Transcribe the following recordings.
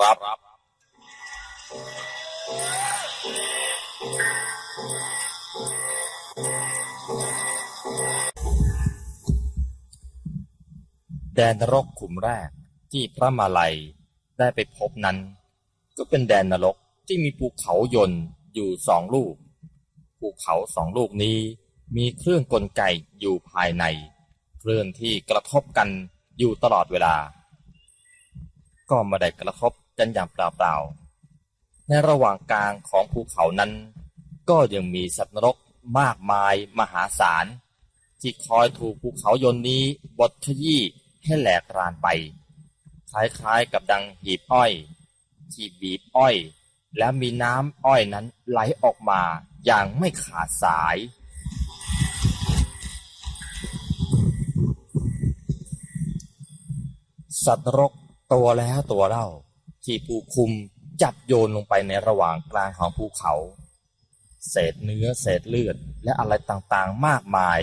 ครับ แดนนรกขุมแรกที่พระมาลัยได้ไปพบนั้น ก็เป็นแดนนรกที่มีภูเขายนต์อยู่สองลูก ภูเขาสองลูกนี้มีเครื่องกลไกอยู่ภายใน เคลื่อนที่กระทบกันอยู่ตลอดเวลา ก็ไม่ได้กระทบ กันอย่างเปล่าๆ ในระหว่างกลางของภูเขานั้น ก็ยังมีสัตว์นรกมากมายมหาศาล ที่คอยถูกภูเขายนนี้บดขยี้ให้แหลกรานไป คล้ายๆกับดังหีบอ้อย ที่บีบอ้อย แล้วมีน้ำอ้อยนั้นไหลออกมาอย่างไม่ขาดสายสัตว์นรกตัวแล้วตัวเล่า ที่ผู้คุมจับโยนลงไปในระหว่างกลางของภูเขา เศษเนื้อเศษเลือด และอะไรต่างๆมากมาย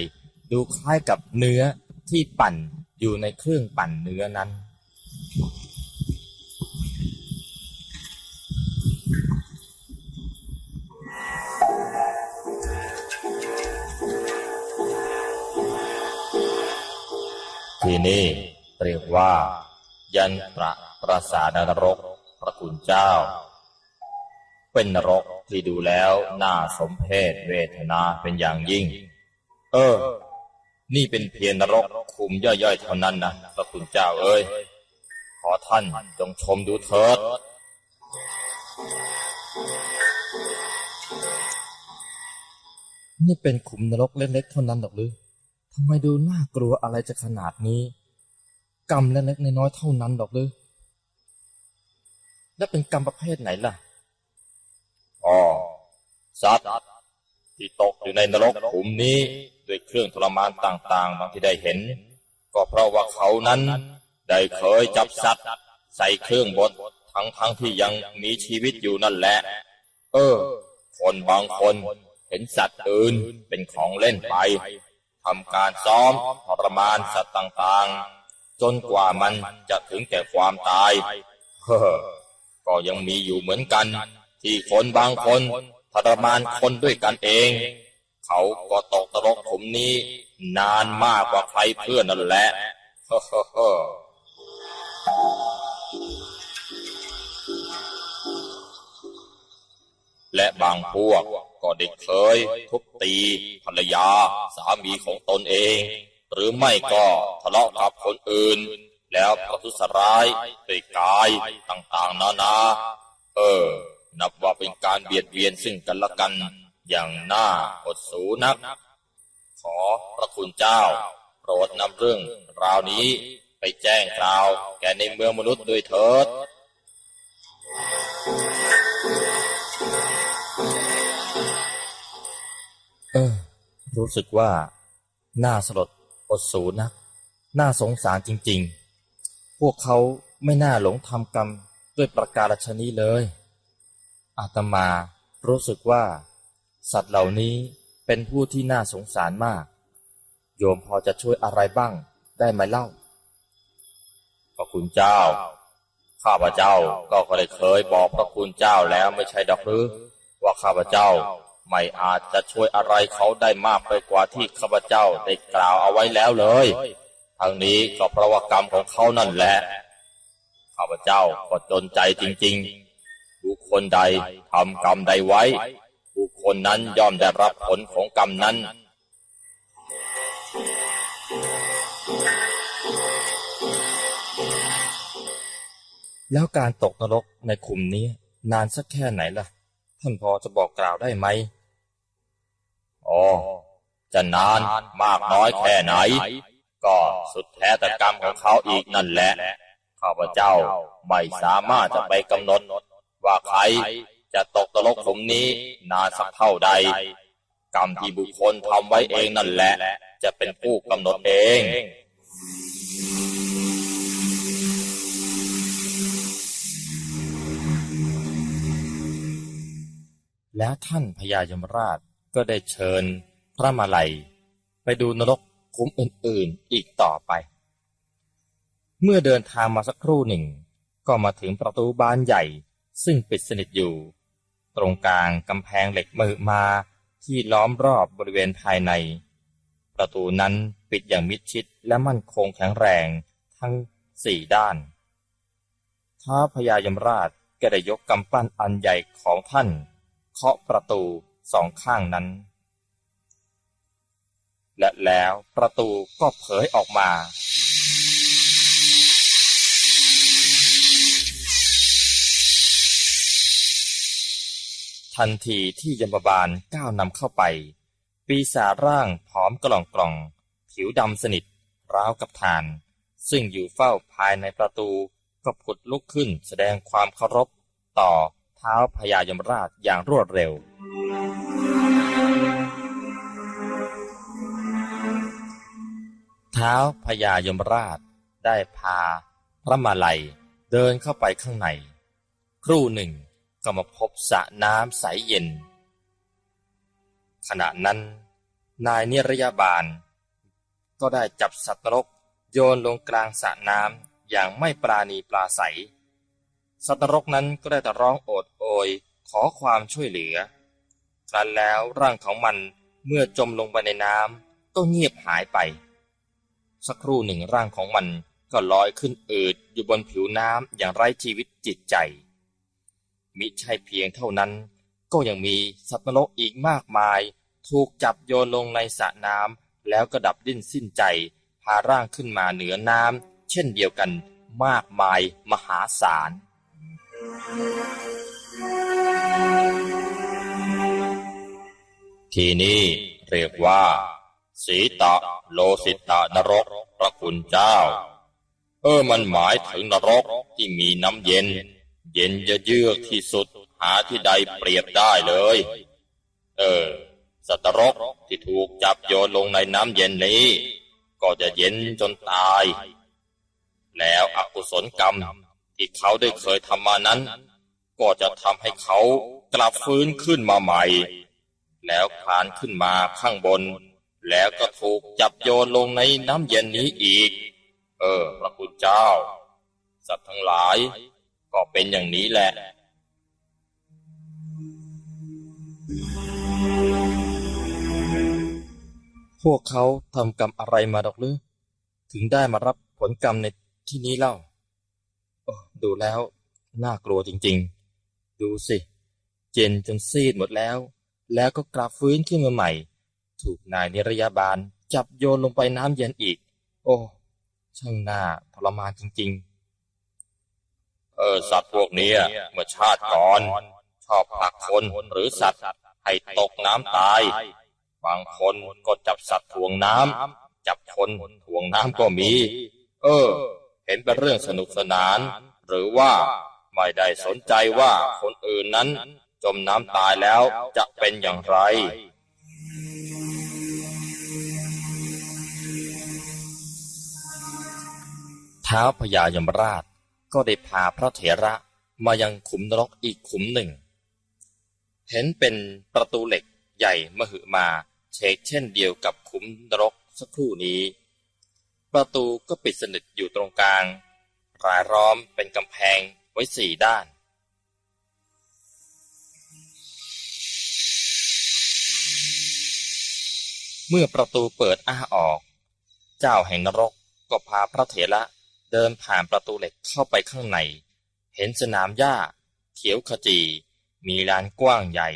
ดูคล้ายกับเนื้อที่ปั่นอยู่ในเครื่องปั่นเนื้อนั้น ที่นี่เรียกว่า ยันตระปราสาทนรก พระคุณเจ้า เป็นนรกที่ดูแล้วน่าสมเพชเวทนาเป็นอย่างยิ่ง เออ นี่เป็นเพียงนรกคุมย่อยๆเท่านั้นนะพระคุณเจ้าเอ้ย ขอท่านจงชมดูเถิดนี่เป็นขุมนรกเล็กๆเท่านั้นหรอกหรือทำไมดูน่ากลัวอะไรจะขนาดนี้ กรรมเล็กๆน้อยๆเท่านั้นหรอกหรือ และเป็นกรรมประเภทไหนล่ะ อ๋อสัตว์ที่ตกอยู่ในนรกขุมนี้ด้วยเครื่องทรมานต่างๆบางที่ได้เห็น ก็เพราะว่าเขานั้น ได้เคยจับสัตว์ใส่เครื่องบดทั้งๆทที่ยังมีชีวิตอยู่นั่นแหละ เออ คนบางคนเห็นสัตว์อื่นเป็นของเล่นไปทำการซ้อมทรมานสัตว์ต่างๆ จนกว่ามันจะถึงแก่ความตาย เฮ้อ ก็ยังมีอยู่เหมือนกัน ที่คนบางคนทรมานคนด้วยกันเอง เขาก็ตกตรกขุมนี้ นานมากกว่าใครเพื่อนนั่นแหละฮ้อเฮ้อเฮ้อและบางพวกก็ได้เคยทุบตี ภรรยา สามีของตนเอง หรือไม่ก็ทะเลาะกับคนอื่น แล้วประทุษร้ายด้วยกายต่างๆนานา เออ นับว่าเป็นการเบียดเบียนซึ่งกันและกัน อย่างน่าอดสูนัก ขอพระคุณเจ้า โปรดนำเรื่องราวนี้ไปแจ้งกล่าว แก่ในเมืองมนุษย์ด้วยเถิดเออ รู้สึกว่า น่าสลดอดสูนัก น่าสงสารจริง ๆ วกเขาไม่น่าหลงทำกรรมด้วยประการฉนี้เลย อาตมารู้สึกว่า สัตว์เหล่านี้เป็นผู้ที่น่าสงสารมาก โยมพอจะช่วยอะไรบ้างได้ไหมเล่าพระคุณเจ้า ข้าพเจ้าก็ได้เคยบอกพระคุณเจ้าแล้วไม่ใช่ดอกหรือ ว่าข้าพเจ้าไม่อาจจะช่วยอะไรเขาได้มากไปกว่าที่ข้าพเจ้าได้กล่าวเอาไว้แล้วเลย ทางนี้ก็เพราะว่ากรรมของเขานั่นแหละ ข้าพเจ้าก็จนใจจริง ๆ บุคคลใดทำกรรมใดไว้ บุคคลนั้นย่อมได้รับผลของกรรมนั้น แล้วการตกนรกในขุมนี้นานสักแค่ไหนล่ะ ท่านพอจะบอกกล่าวได้ไหมอ๋อจะนานมากน้อยแค่ไหน ก็สุดแท้แต่กรรมของเขาอีกนั่นแหละ ข้าพเจ้าไม่สามารถจะไปกำหนด ว่าใครจะตกตลกขุมนี้นานสักเท่าใด กรรมที่บุคคลทำไว้เองนั่นแหละ จะเป็นผู้กำหนดเองแล้วท่านพญายมราชก็ได้เชิญพระมาลัย ไปดูนรก ขุมอื่นๆอีกต่อไป เมื่อเดินทางมาสักครู่หนึ่ง ก็มาถึงประตูบานใหญ่ ซึ่งปิดสนิทอยู่ ตรงกลางกำแพงเหล็กมือมาที่ล้อมรอบบริเวณภายใน ประตูนั้นปิดอย่างมิดชิดและมั่นคงแข็งแรงทั้งสี่ด้านท้าพญายมราชก็ได้ยกกำปั้นอันใหญ่ของท่าน เคาะประตูสองข้างนั้น และแล้วประตูก็เผยออกมา ทันทีที่ยมบาลก้าวนำเข้าไป ปีศาจร่างผอมกล่องกล่อง ผิวดำสนิทราวกับฐาน ซึ่งอยู่เฝ้าภายในประตูก็ผุดลุกขึ้นแสดงความเคารพต่อเท้าพญายมราชอย่างรวดเร็ว ท้าพญายมราชได้พาพระมาลัยเดินเข้าไปข้างใน ครู่หนึ่งก็มาพบสระน้ำใสเย็น ขณะนั้น นายนิรยาบาล ก็ได้จับสัตว์นรกโยนลงกลางสระน้ำอย่างไม่ปราณีปราศัยสัตว์นรกนั้นก็ได้แต่ร้องโอดโอยขอความช่วยเหลือ ครั้นแล้วร่างของมันเมื่อจมลงไปในน้ำก็เงียบหายไป สักครู่หนึ่งร่างของมันก็ลอยขึ้นอืดอยู่บนผิวน้ำอย่างไร้ชีวิตจิตใจ มิใช่เพียงเท่านั้น ก็ยังมีสัตว์นรกอีกมากมาย ถูกจับโยนลงในสระน้ำแล้วก็ดับดิ้นสิ้นใจ พาร่างขึ้นมาเหนือน้ำเช่นเดียวกันมากมายมหาศาล ทีนี่เรียกว่า สีตะ โลสิตะนรกพระคุณเจ้า เออมันหมายถึงนรกที่มีน้ำเย็น เย็นจะเยือกที่สุดหาที่ใดเปรียบได้เลย เออ สัตว์รกที่ถูกจับโยนลงในน้ำเย็นนี้ ก็จะเย็นจนตาย แล้วอกุศลกรรมที่เขาได้เคยทำมานั้น ก็จะทำให้เขากลับฟื้นขึ้นมาใหม่ แล้วคลานขึ้นมาข้างบน แล้วก็ถูกจับโยนลงในน้ำเย็นนี้อีก เออ พระคุณเจ้า สัตว์ทั้งหลาย ก็เป็นอย่างนี้แหละพวกเขาทำกรรมอะไรมาดอกหรือถึงได้มารับผลกรรมในที่นี้เล่าดูแล้วน่ากลัวจริงๆ ดูสิ เจนจนซีดหมดแล้ว แล้วก็กลับฟื้นขึ้นมาใหม่ ถูกนายนิรยาบาล จับโยนลงไปน้ำเย็นอีก โอ้ช่างน่าทรมานจริง ๆ เออสัตว์พวกนี้เมื่อชาติก่อน ชอบผลักคนหรือสัตว์ให้ตกน้ำตาย บางคนก็จับสัตว์ถ่วงน้ำจับคนถ่วงน้ำก็มี เออ เห็นเป็นเรื่องสนุกสนาน หรือว่าไม่ได้สนใจว่าคนอื่นนั้นจมน้ำตายแล้วจะเป็นอย่างไร ท้าวพญายมราชก็ได้พาพระเถระมายังขุมนรกอีกขุมหนึ่ง เห็นเป็นประตูเหล็กใหญ่มหึมาเชกเช่นเดียวกับขุมนรกสักครู่นี้ ประตูก็ปิดสนิทอยู่ตรงกลางรายล้อมเป็นกำแพงไว้สี่ด้านเมื่อประตูเปิดอ้าออก เจ้าแห่งนรกก็พาพระเถระ เดินผ่านประตูเหล็กเข้าไปข้างใน เห็นสนามหญ้า เขียวขจี มีลานกว้างใหญ่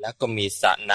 แล้วก็มีสระน้